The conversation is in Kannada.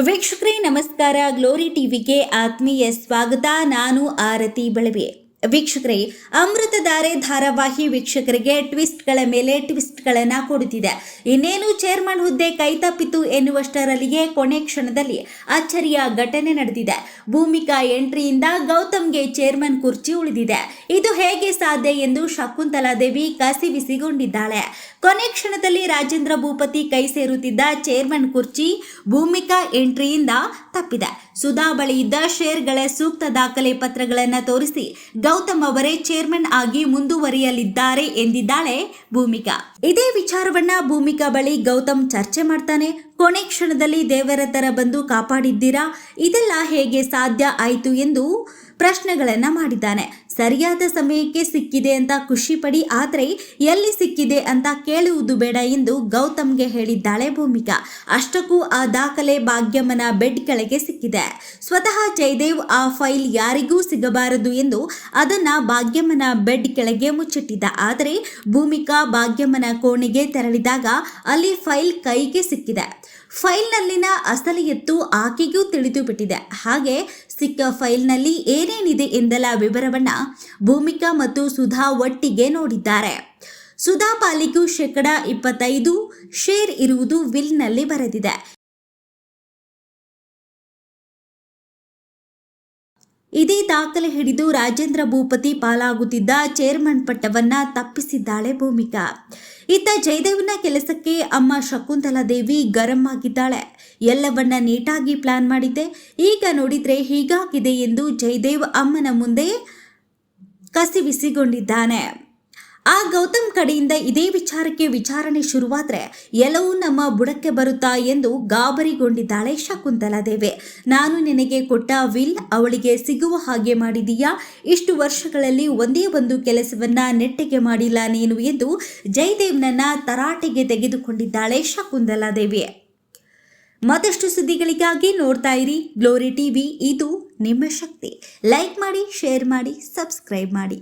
ವೀಕ್ಷಕರೇ ನಮಸ್ಕಾರ. ಗ್ಲೋರಿ ಟಿವಿಗೆ ಆತ್ಮೀಯ ಸ್ವಾಗತ. ನಾನು ಆರತಿ ಬಳವೆ. ವೀಕ್ಷಕರೇ ಅಮೃತಧಾರೆ ಧಾರಾವಾಹಿ ವೀಕ್ಷಕರಿಗೆ ಟ್ವಿಸ್ಟ್ಗಳ ಮೇಲೆ ಟ್ವಿಸ್ಟ್ಗಳನ್ನು ಕೊಡುತ್ತಿದೆ. ಇನ್ನೇನು ಚೇರ್ಮನ್ ಹುದ್ದೆ ಕೈತಪ್ಪಿತು ಎನ್ನುವಷ್ಟರಲ್ಲಿಯೇ ಕೊನೆ ಕ್ಷಣದಲ್ಲಿ ಅಚ್ಚರಿಯ ಘಟನೆ ನಡೆದಿದೆ. ಭೂಮಿಕಾ ಎಂಟ್ರಿಯಿಂದ ಗೌತಮ್ಗೆ ಚೇರ್ಮನ್ ಕುರ್ಚಿ ಉಳಿದಿದೆ. ಇದು ಹೇಗೆ ಸಾಧ್ಯ ಎಂದು ಶಕುಂತಲಾ ದೇವಿ ಕಸಿವಿಸಿಗೊಂಡಿದ್ದಾಳೆ ಕೊನೆ ಕ್ಷಣದಲ್ಲಿ ರಾಜೇಂದ್ರ ಭೂಪತಿ ಕೈ ಸೇರುತ್ತಿದ್ದ ಚೇರ್ಮನ್ ಕುರ್ಚಿ ಭೂಮಿಕಾ ಎಂಟ್ರಿಯಿಂದ ತಪ್ಪಿದೆ. ಸುಧಾ ಬಳಿ ಇದ್ದ ಶೇರ್ಗಳ ಸೂಕ್ತ ದಾಖಲೆ ಪತ್ರಗಳನ್ನು ತೋರಿಸಿ ಗೌತಮ್ ಅವರೇ ಚೇರ್ಮನ್ ಆಗಿ ಮುಂದುವರಿಯಲಿದ್ದಾರೆ ಎಂದಿದ್ದಾಳೆ ಭೂಮಿಕಾ. ಇದೇ ವಿಚಾರವನ್ನ ಭೂಮಿಕಾ ಬಳಿ ಗೌತಮ್ ಚರ್ಚೆ ಮಾಡ್ತಾನೆ. ಕೊನೆ ಕ್ಷಣದಲ್ಲಿ ದೇವರ ತರ ಬಂದು ಕಾಪಾಡಿದ್ದೀರಾ? ಇದೆಲ್ಲ ಹೇಗೆ ಸಾಧ್ಯ ಆಯಿತು ಎಂದು ಪ್ರಶ್ನೆಗಳನ್ನ ಮಾಡಿದ್ದಾನೆ. ಸರಿಯಾದ ಸಮಯಕ್ಕೆ ಸಿಕ್ಕಿದೆ ಅಂತ ಖುಷಿ ಪಡಿ ಆದರೆ ಎಲ್ಲಿ ಸಿಕ್ಕಿದೆ ಅಂತ ಕೇಳುವುದು ಬೇಡ ಎಂದು ಗೌತಮ್ಗೆ ಹೇಳಿದ್ದಾಳೆ ಭೂಮಿಕಾ. ಅಷ್ಟಕ್ಕೂ ಆ ದಾಖಲೆ ಭಾಗ್ಯಮ್ಮನ ಬೆಡ್ ಕೆಳಗೆ ಸಿಕ್ಕಿದೆ. ಸ್ವತಃ ಜಯದೇವ್ ಆ ಫೈಲ್ ಯಾರಿಗೂ ಸಿಗಬಾರದು ಎಂದು ಅದನ್ನ ಭಾಗ್ಯಮ್ಮನ ಬೆಡ್ ಕೆಳಗೆ ಮುಚ್ಚಿಟ್ಟಿದ್ದ. ಆದರೆ ಭೂಮಿಕಾ ಭಾಗ್ಯಮ್ಮನ ಕೋಣೆಗೆ ತೆರಳಿದಾಗ ಅಲ್ಲಿ ಫೈಲ್ ಕೈಗೆ ಸಿಕ್ಕಿದೆ. ಫೈಲ್ನಲ್ಲಿನ ಅಸಲಿಯತ್ತು ಆಕೆಗೂ ತಿಳಿದು ಬಿಟ್ಟಿದೆ. ಹಾಗೆ ಸಿಕ್ಕ ಫೈಲ್ನಲ್ಲಿ ಏನೇನಿದೆ ಎಂದೆಲ್ಲ ವಿವರವನ್ನ ಭೂಮಿಕಾ ಮತ್ತು ಸುಧಾ ಒಟ್ಟಿಗೆ ನೋಡಿದ್ದಾರೆ. ಸುಧಾ ಪಾಲಿಗೂ ಶೇಕಡ ಇಪ್ಪತ್ತೈದು ಶೇರ್ ಇರುವುದು ವಿಲ್ನಲ್ಲಿ ಬರೆದಿದೆ. ಇದೇ ದಾಖಲೆ ಹಿಡಿದು ರಾಜೇಂದ್ರ ಭೂಪತಿ ಪಾಲಾಗುತ್ತಿದ್ದ ಚೇರ್ಮನ್ ಪಟ್ಟವನ್ನ ತಪ್ಪಿಸಿದ್ದಾಳೆ ಭೂಮಿಕಾ. ಇತ್ತ ಜಯದೇವನ ಕೆಲಸಕ್ಕೆ ಅಮ್ಮ ಶಕುಂತಲಾ ದೇವಿ ಗರಂ ಆಗಿದ್ದಾಳೆ. ಎಲ್ಲವನ್ನ ನೀಟಾಗಿ ಪ್ಲಾನ್ ಮಾಡಿದ್ದೆ. ಈಗ ನೋಡಿದ್ರೆ ಹೀಗಾಗಿದೆ ಎಂದು ಜಯದೇವ್ ಅಮ್ಮನ ಮುಂದೆ ಕಸಿವಿಸಿಗೊಂಡಿದ್ದಾನೆ ಆ ಗೌತಮ್ ಕಡೆಯಿಂದ ಇದೇ ವಿಚಾರಕ್ಕೆ ವಿಚಾರಣೆ ಶುರುವಾದ್ರೆ ಎಲ್ಲವೂ ನಮ್ಮ ಬುಡಕ್ಕೆ ಬರುತ್ತಾ ಎಂದು ಗಾಬರಿಗೊಂಡಿದ್ದಾಳೆ ಶಕುಂತಲಾ ದೇವಿ ನಾನು ನಿನಗೆ ಕೊಟ್ಟ ವಿಲ್ ಅವಳಿಗೆ ಸಿಗುವ ಹಾಗೆ ಮಾಡಿದೀಯಾ? ಇಷ್ಟು ವರ್ಷಗಳಲ್ಲಿ ಒಂದೇ ಒಂದು ಕೆಲಸವನ್ನ ನೆಟ್ಟಿಗೆ ಮಾಡಿಲ್ಲ ನೀನು ಎಂದು ಜಯದೇವ್ನನ್ನ ತರಾಟೆಗೆ ತೆಗೆದುಕೊಂಡಿದ್ದಾಳೆ ಶಕುಂತಲಾ ದೇವಿ ಮತ್ತಷ್ಟು ಸುದ್ದಿಗಳಿಗಾಗಿ ನೋಡ್ತಾ ಇರಿ ಗ್ಲೋರಿ ಟಿವಿ. ಇದು ನಿಮ್ಮ ಶಕ್ತಿ. ಲೈಕ್ ಮಾಡಿ, ಶೇರ್ ಮಾಡಿ, ಸಬ್ಸ್ಕ್ರೈಬ್ ಮಾಡಿ.